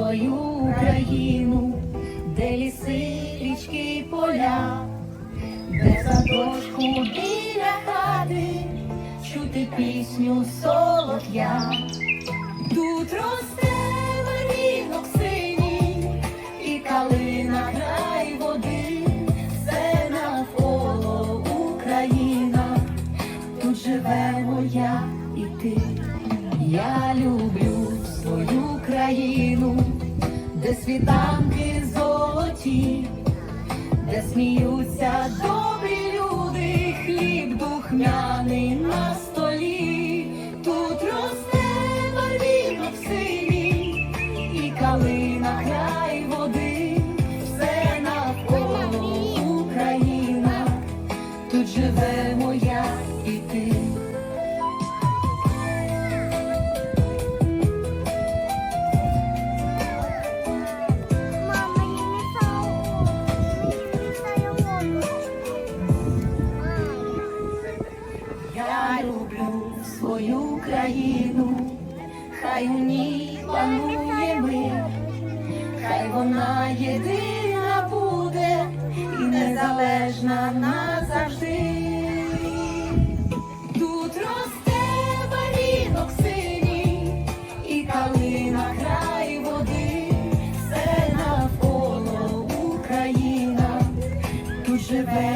свою Україну, де ліси, річки і поля, де за дошку біля хати, чути пісню солодя, Тут росте варінок синій і калина грай води, все навколо Україна, тут живемо я і ти. Я люблю свою країну де світанки золоті, де сміються добрі люди, хліб духмяний на столі. Тут росте барвінок синій і калина край води, все навколо Україна, тут живе моя і ти. Люблю свою країну, хай у ній панує мир, хай вона єдина буде і незалежна назавжди. Тут росте барінок синій і калина край води, все навколо Україна, тут живе